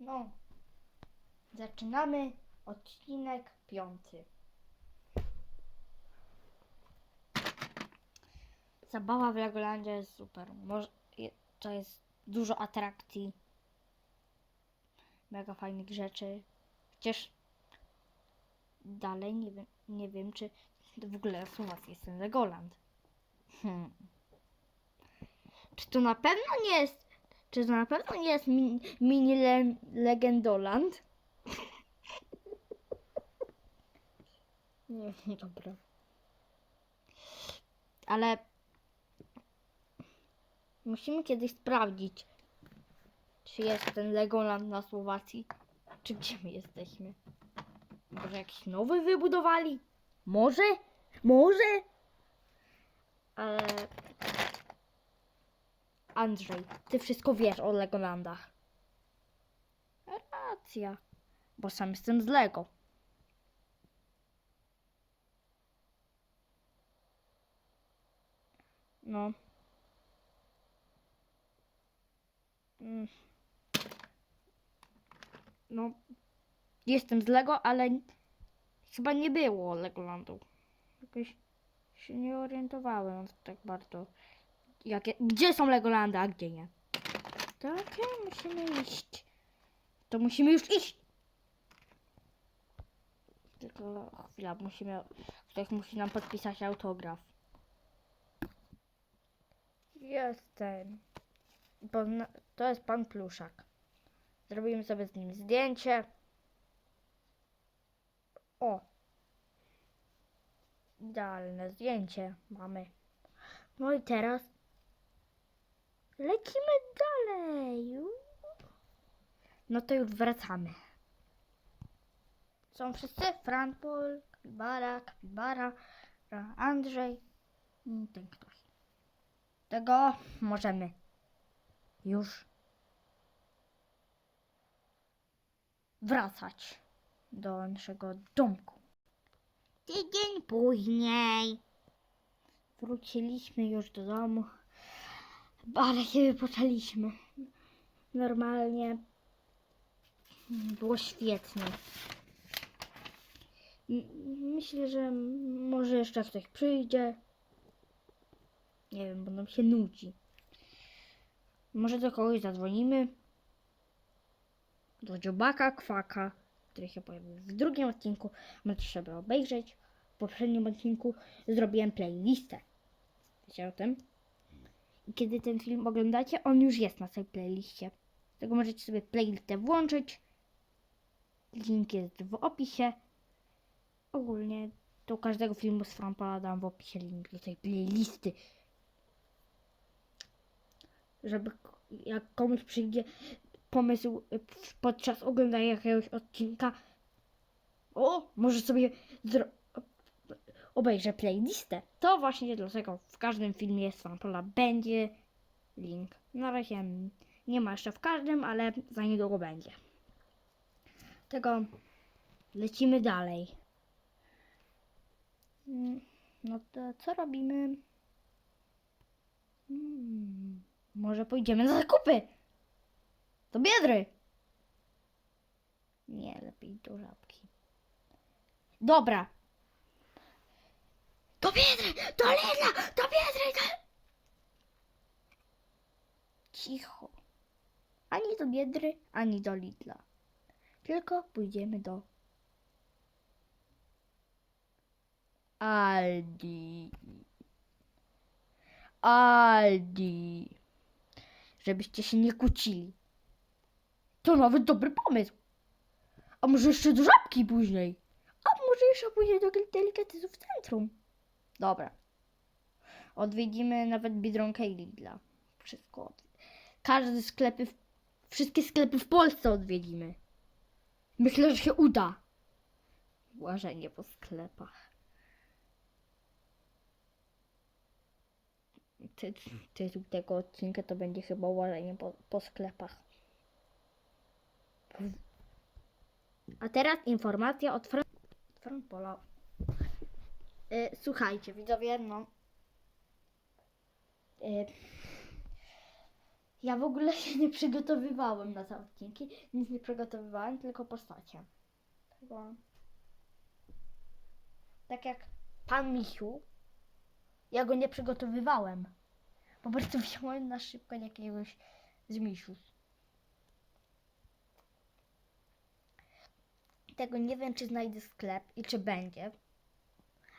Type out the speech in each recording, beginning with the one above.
No. Zaczynamy odcinek piąty. Zabawa w Legolandzie jest super. To jest dużo atrakcji. Mega fajnych rzeczy. Chociaż dalej nie wiem, nie wiem czy w ogóle w Słowacji jest ten Legoland. Hmm. Czy to na pewno nie jest czy to na pewno nie jest mi, mini le, Legendoland? Nie, nie, dobra. Ale musimy kiedyś sprawdzić, czy jest ten Legoland na Słowacji, czy gdzie my jesteśmy. Może jakiś nowy wybudowali? Może? Może? Ale Andrzej, ty wszystko wiesz o Legolandach. Racja, bo sam jestem z Lego. No. Mm. No. Jestem z Lego, ale chyba nie było Legolandu. Jakoś się nie orientowałem tak bardzo. Jakie, gdzie są Legolandy, a gdzie nie? To okej, musimy iść. To musimy już iść. Tylko chwila, musimy. Ktoś musi nam podpisać autograf. Jestem. Bo na- to jest pan Pluszak. Zrobimy sobie z nim zdjęcie. O. Idealne zdjęcie mamy. No i teraz lecimy dalej. No to już wracamy. Są wszyscy? Franpol, Kapibara, Kapibara, Ra- Andrzej i ten ktoś. Tego możemy już wracać do naszego domku. Tydzień później wróciliśmy już do domu, ale się wypoczęliśmy. Normalnie było świetnie. Myślę, że może jeszcze ktoś przyjdzie. Nie wiem, bo nam się nudzi. Może do kogoś zadzwonimy. Do dziobaka kwaka, który się pojawił w drugim odcinku. Możecie sobie obejrzeć. W poprzednim odcinku zrobiłem playlistę. Wiecie o tym? Kiedy ten film oglądacie, on już jest na tej playliście. Dlatego możecie sobie playlistę włączyć. Link jest w opisie. Ogólnie do każdego filmu z Frampola dam w opisie link do tej playlisty. Żeby jak komuś przyjdzie pomysł y, podczas oglądania jakiegoś odcinka, o, może sobie zro- obejrzę playlistę. To właśnie dlatego w każdym filmie z Frampola będzie link. Na razie nie ma jeszcze w każdym, ale za niedługo będzie. Tego lecimy dalej. Mm, No to co robimy? Hmm, może pójdziemy na zakupy? Do Biedry! Nie, lepiej do Żabki. Dobra. Do Biedry! Do Lidla! Do Biedry! Do... Cicho. Ani do Biedry, ani do Lidla. Tylko pójdziemy do Aldi. Aldi. Żebyście się nie kłócili. To nawet dobry pomysł. A może jeszcze do żabki później? A może jeszcze później do delikatesu w centrum? Dobra. Odwiedzimy nawet Biedronkę i Lidla. Wszystko. Od... Każde sklepy, w... wszystkie sklepy w Polsce odwiedzimy. Myślę, że się uda. Łażenie po sklepach. Ty, tytuł tego odcinka to będzie chyba łażenie po, po sklepach. A teraz informacja od Fran Franpola. Y, słuchajcie, widzowie, no. Y, Ja w ogóle się nie przygotowywałem na te odcinki. Nic nie przygotowywałem, tylko postacie. Tylko... Tak jak pan Misiu, ja go nie przygotowywałem. Po prostu wziąłem na szybko jakiegoś z Misiu. Tego nie wiem, czy znajdę sklep i czy będzie.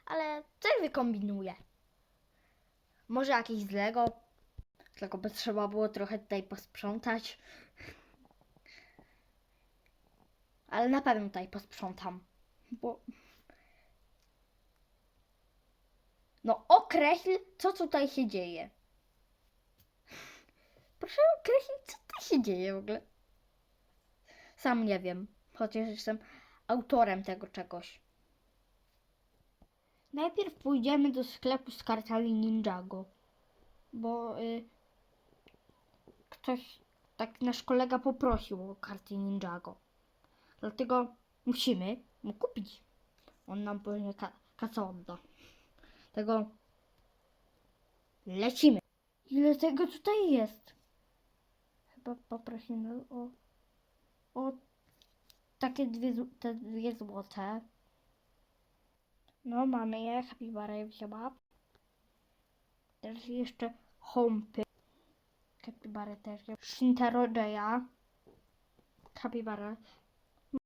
Ale coś wykombinuję. Może jakiś z Lego. Tylko by trzeba było trochę tutaj posprzątać. Ale na pewno tutaj posprzątam. Bo. No, określ, co tutaj się dzieje. Proszę określić, co tutaj się dzieje w ogóle. Sam nie wiem, chociaż jestem autorem tego czegoś. Najpierw pójdziemy do sklepu z kartami Ninjago, bo y, ktoś, tak nasz kolega poprosił o karty Ninjago. Dlatego musimy mu kupić. On nam pewnie ka- odda. Tego lecimy. Ile tego tutaj jest? Chyba poprosimy o, o takie dwie, te dwie złote. No, mamy je. Kapibara je wzięła. Teraz jeszcze Hompy. Kapibara też. je- Shintarodeya. Kapibara.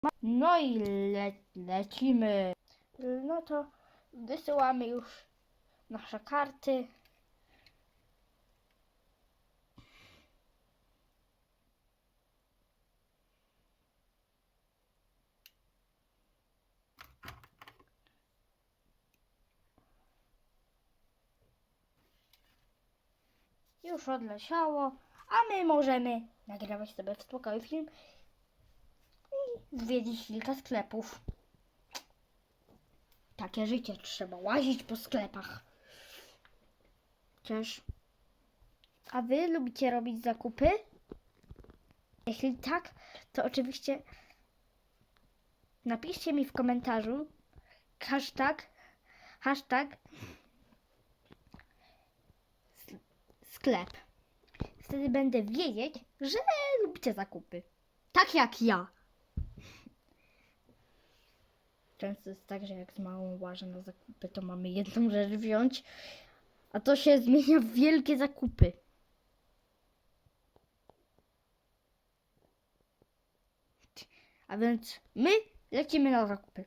Ma- No i le lecimy. No to wysyłamy już nasze karty. Już odleciało, a my możemy nagrywać sobie w spokoju film i zwiedzić kilka sklepów. Takie życie, trzeba łazić po sklepach. Chociaż. A wy lubicie robić zakupy? Jeśli tak, to oczywiście napiszcie mi w komentarzu hashtag, hashtag sklep. Wtedy będę wiedzieć, że lubicie zakupy. Tak jak ja. Często jest tak, że jak z małą łażę na zakupy, to mamy jedną rzecz wziąć, a to się zmienia w wielkie zakupy. A więc my lecimy na zakupy.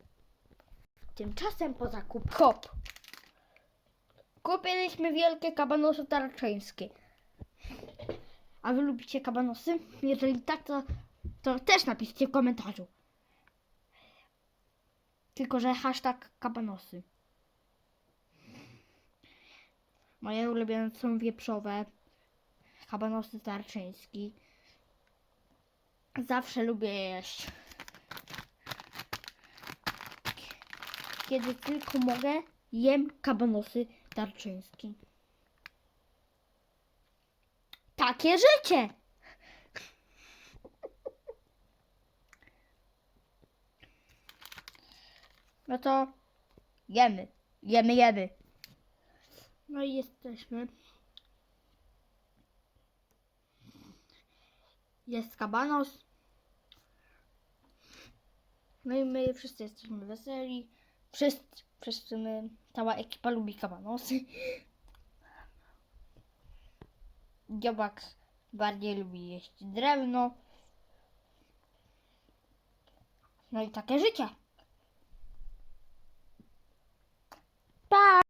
Tymczasem po zakup hop. Kupiliśmy wielkie kabanosy tarczyńskie. A wy lubicie kabanosy? Jeżeli tak, to, to też napiszcie w komentarzu. Tylko, że hashtag kabanosy. Moje ulubione są wieprzowe. Kabanosy tarczyński. Zawsze lubię jeść. Kiedy tylko mogę, jem kabanosy tarczyński. Takie życie! No to jemy, jemy, jemy. No i jesteśmy. Jest kabanos. No i my wszyscy jesteśmy weseli. Wszyscy, przez to my, cała ekipa lubi kabanosy. Dziobak bardziej lubi jeść drewno. No i takie życie. Pa!